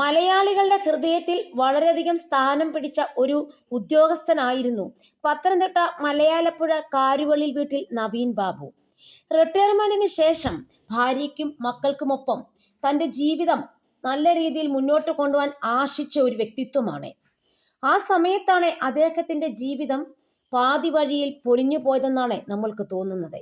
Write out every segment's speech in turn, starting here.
മലയാളികളുടെ ഹൃദയത്തിൽ വളരെയധികം സ്ഥാനം പിടിച്ച ഒരു ഉദ്യോഗസ്ഥനായിരുന്നു പത്തനംതിട്ട മലയാലപ്പുഴ കാരുവള്ളിൽ വീട്ടിൽ നവീൻ ബാബു. റിട്ടയർമെന്റിന് ശേഷം ഭാര്യയ്ക്കും മക്കൾക്കുമൊപ്പം തന്റെ ജീവിതം നല്ല രീതിയിൽ മുന്നോട്ട് കൊണ്ടുപോകാൻ ആശിച്ച ഒരു വ്യക്തിത്വമാണ്. ആ സമയത്താണ് അദ്ദേഹത്തിന്റെ ജീവിതം പാതി വഴിയിൽ പൊലിഞ്ഞു പോയതെന്നാണ് നമ്മൾക്ക് തോന്നുന്നത്.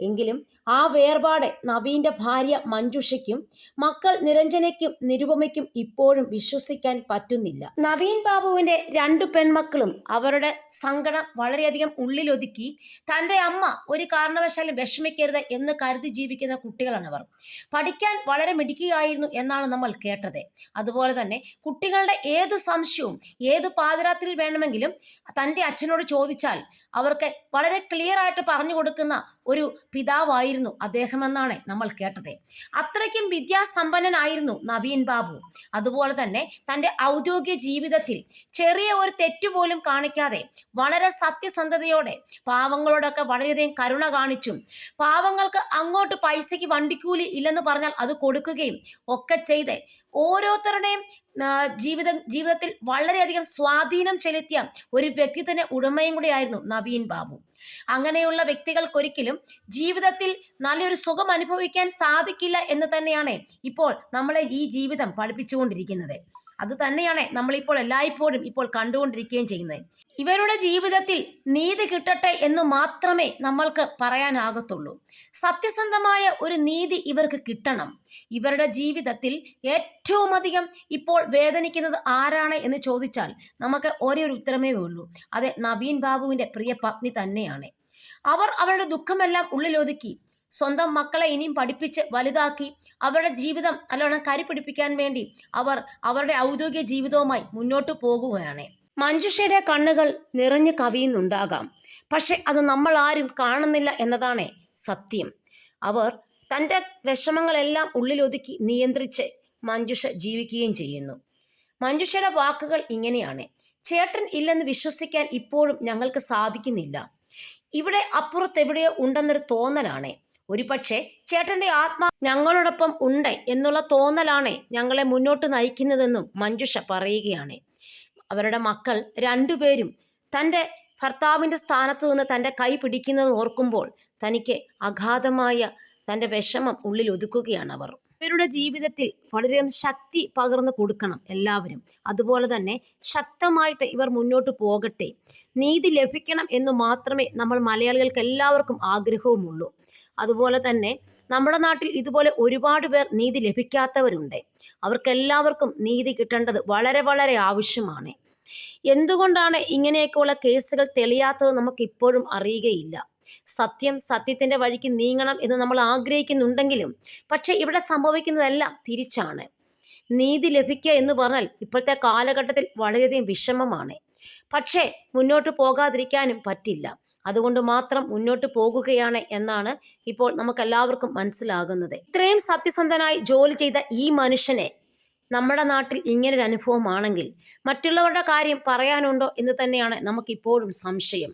എങ്കിലും ആ വേർപാട് നവീന്റെ ഭാര്യ മഞ്ജുഷയ്ക്കും മക്കൾ നിരഞ്ജനയ്ക്കും നിരുപമയ്ക്കും ഇപ്പോഴും വിശ്വസിക്കാൻ പറ്റുന്നില്ല. നവീൻ ബാബുവിന്റെ രണ്ടു പെൺമക്കളും അവരുടെ സങ്കടം വളരെയധികം ഉള്ളിലൊതുക്കി തന്റെ അമ്മ ഒരു കാരണവശാലും വിഷമിക്കരുത് എന്ന് കരുതി ജീവിക്കുന്ന കുട്ടികളാണ് അവർ പഠിക്കാൻ വളരെ മിടുക്കിയായിരുന്നു എന്നാണ് നമ്മൾ കേട്ടത്. അതുപോലെ തന്നെ കുട്ടികളുടെ ഏത് സംശയവും ഏത് പാതിരാത്രിയിൽ വേണമെങ്കിലും തന്റെ അച്ഛനോട് ചോദിച്ചാൽ അവർക്ക് വളരെ ക്ലിയർ ആയിട്ട് പറഞ്ഞു കൊടുക്കുന്ന ഒരു പിതാവായിരുന്നു അദ്ദേഹം എന്നാണ് നമ്മൾ കേട്ടത്. അത്രയ്ക്കും വിദ്യാസമ്പന്നനായിരുന്നു നവീൻ ബാബു. അതുപോലെ തന്നെ തന്റെ ഔദ്യോഗിക ജീവിതത്തിൽ ചെറിയ ഒരു തെറ്റുപോലും കാണിക്കാതെ വളരെ സത്യസന്ധതയോടെ പാവങ്ങളോടൊക്കെ വളരെയധികം കരുണ കാണിച്ചും പാവങ്ങൾക്ക് അങ്ങോട്ട് പൈസയ്ക്ക് വണ്ടിക്കൂലി ഇല്ലെന്ന് പറഞ്ഞാൽ അത് കൊടുക്കുകയും ഒക്കെ ചെയ്ത് ഓരോരുത്തരുടെയും ജീവിത ജീവിതത്തിൽ വളരെയധികം സ്വാധീനം ചെലുത്തിയ ഒരു വ്യക്തി തന്നെ ഉടമയും കൂടിയായിരുന്നു നവീൻ ബാബു. അങ്ങനെയുള്ള വ്യക്തികൾക്കൊരിക്കലും ജീവിതത്തിൽ നല്ലൊരു സുഖം അനുഭവിക്കാൻ സാധിക്കില്ല എന്ന് തന്നെയാണ് ഇപ്പോൾ നമ്മളെ ഈ ജീവിതം പഠിപ്പിച്ചുകൊണ്ടിരിക്കുന്നത്. അത് തന്നെയാണ് നമ്മളിപ്പോൾ എല്ലായ്പ്പോഴും ഇപ്പോൾ കണ്ടുകൊണ്ടിരിക്കുകയും ചെയ്യുന്നത്. ഇവരുടെ ജീവിതത്തിൽ നീതി കിട്ടട്ടെ എന്ന് മാത്രമേ നമ്മൾക്ക് പറയാനാകത്തുള്ളൂ. സത്യസന്ധമായ ഒരു നീതി ഇവർക്ക് കിട്ടണം. ഇവരുടെ ജീവിതത്തിൽ ഏറ്റവും അധികം ഇപ്പോൾ വേദനിക്കുന്നത് ആരാണ് എന്ന് ചോദിച്ചാൽ നമുക്ക് ഒരേ ഒരു ഉത്തരമേ ഉള്ളൂ. അത് നവീൻ ബാബുവിന്റെ പ്രിയ പത്നി തന്നെയാണ്. അവർ അവരുടെ ദുഃഖമെല്ലാം ഉള്ളിലൊതുക്കി സ്വന്തം മക്കളെ ഇനിയും പഠിപ്പിച്ച് വലുതാക്കി അവരുടെ ജീവിതം നല്ലോണം കരുപിടിപ്പിക്കാൻ വേണ്ടി അവർ അവരുടെ ഔദ്യോഗിക ജീവിതവുമായി മുന്നോട്ട് പോകുകയാണ്. മഞ്ജുഷയുടെ കണ്ണുകൾ നിറഞ്ഞു കവിയുന്നുണ്ടാകാം. പക്ഷെ അത് നമ്മൾ ആരും കാണുന്നില്ല എന്നതാണ് സത്യം. അവർ തന്റെ വിഷമങ്ങളെല്ലാം ഉള്ളിലൊതുക്കി നിയന്ത്രിച്ച് മഞ്ജുഷ ജീവിക്കുകയും ചെയ്യുന്നു. മഞ്ജുഷയുടെ വാക്കുകൾ ഇങ്ങനെയാണ്. ചേട്ടൻ ഇല്ലെന്ന് വിശ്വസിക്കാൻ ഇപ്പോഴും ഞങ്ങൾക്ക് സാധിക്കുന്നില്ല. ഇവിടെ അപ്പുറത്ത് എവിടെയോ ഉണ്ടെന്നൊരു തോന്നലാണ്. ഒരുപക്ഷെ ചേട്ടന്റെ ആത്മാ ഞങ്ങളോടൊപ്പം ഉണ്ട് എന്നുള്ള തോന്നലാണ് ഞങ്ങളെ മുന്നോട്ട് നയിക്കുന്നതെന്നും മഞ്ജുഷ പറയുകയാണ്. അവരുടെ മക്കൾ രണ്ടുപേരും തന്റെ ഭർത്താവിന്റെ സ്ഥാനത്ത് നിന്ന് തന്റെ കൈ പിടിക്കുന്നത് ഓർക്കുമ്പോൾ തനിക്ക് അഗാധമായ തന്റെ വിഷമം ഉള്ളിൽ ഒതുക്കുകയാണ് അവർ. ഇവരുടെ ജീവിതത്തിൽ വളരെയധികം ശക്തി പകർന്നു കൊടുക്കണം എല്ലാവരും. അതുപോലെ തന്നെ ശക്തമായിട്ട് ഇവർ മുന്നോട്ട് പോകട്ടെ. നീതി ലഭിക്കണം എന്ന് മാത്രമേ നമ്മൾ മലയാളികൾക്ക് എല്ലാവർക്കും ആഗ്രഹവുമുള്ളൂ. അതുപോലെ തന്നെ നമ്മുടെ നാട്ടിൽ ഇതുപോലെ ഒരുപാട് പേർ നീതി ലഭിക്കാത്തവരുണ്ട്. അവർക്കെല്ലാവർക്കും നീതി കിട്ടേണ്ടത് വളരെ വളരെ ആവശ്യമാണ്. എന്തുകൊണ്ടാണ് ഇങ്ങനെയൊക്കെയുള്ള കേസുകൾ തെളിയാത്തത് നമുക്ക് ഇപ്പോഴും അറിയുകയില്ല. സത്യം സത്യത്തിന്റെ വഴിക്ക് നീങ്ങണം എന്ന് നമ്മൾ ആഗ്രഹിക്കുന്നുണ്ടെങ്കിലും പക്ഷെ ഇവിടെ സംഭവിക്കുന്നതെല്ലാം തിരിച്ചാണ്. നീതി ലഭിക്കുക എന്ന് പറഞ്ഞാൽ ഇപ്പോഴത്തെ കാലഘട്ടത്തിൽ വളരെയധികം വിഷമമാണ്. പക്ഷേ മുന്നോട്ട് പോകാതിരിക്കാനും പറ്റില്ല. അതുകൊണ്ട് മാത്രം മുന്നോട്ട് പോകുകയാണ് എന്നാണ് ഇപ്പോൾ നമുക്കെല്ലാവർക്കും മനസ്സിലാകുന്നത്. ഇത്രയും സത്യസന്ധനായി ജോലി ചെയ്ത ഈ മനുഷ്യനെ നമ്മുടെ നാട്ടിൽ ഇങ്ങനൊരു അനുഭവമാണെങ്കിൽ മറ്റുള്ളവരുടെ കാര്യം പറയാനുണ്ടോ എന്ന് തന്നെയാണ് നമുക്കിപ്പോഴും സംശയം.